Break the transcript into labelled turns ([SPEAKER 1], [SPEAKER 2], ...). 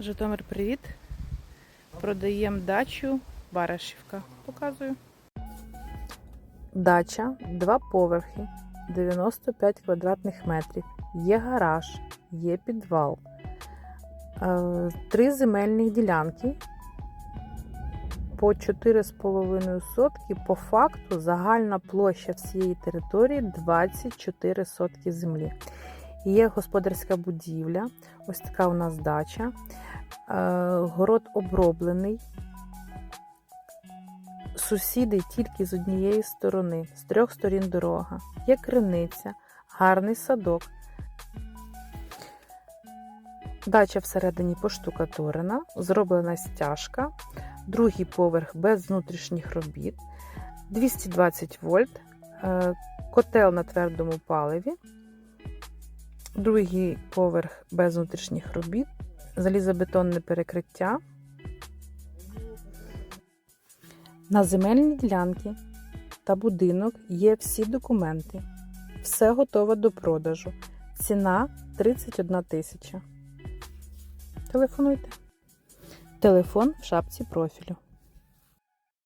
[SPEAKER 1] Житомир, привіт. Продаємо дачу Барашівка. Показую. Дача, два поверхи, 95 квадратних метрів. Є гараж, є підвал. Е, Три земельні ділянки по 4,5 сотки. По факту загальна площа всієї території 24 сотки землі. Є господарська будівля, ось така у нас дача. Е, Город оброблений. Сусіди тільки з однієї сторони, з трьох сторін дорога. Є криниця, гарний садок. Дача всередині поштукатурена, зроблена стяжка, другий поверх без внутрішніх робіт, 220 вольт, е, котел на твердому паливі, другий поверх без внутрішніх робіт, залізобетонне перекриття. На земельній ділянці та будинок є всі документи. Все готове до продажу. Ціна 31 тисяча. Телефонуйте. Телефон в шапці профілю.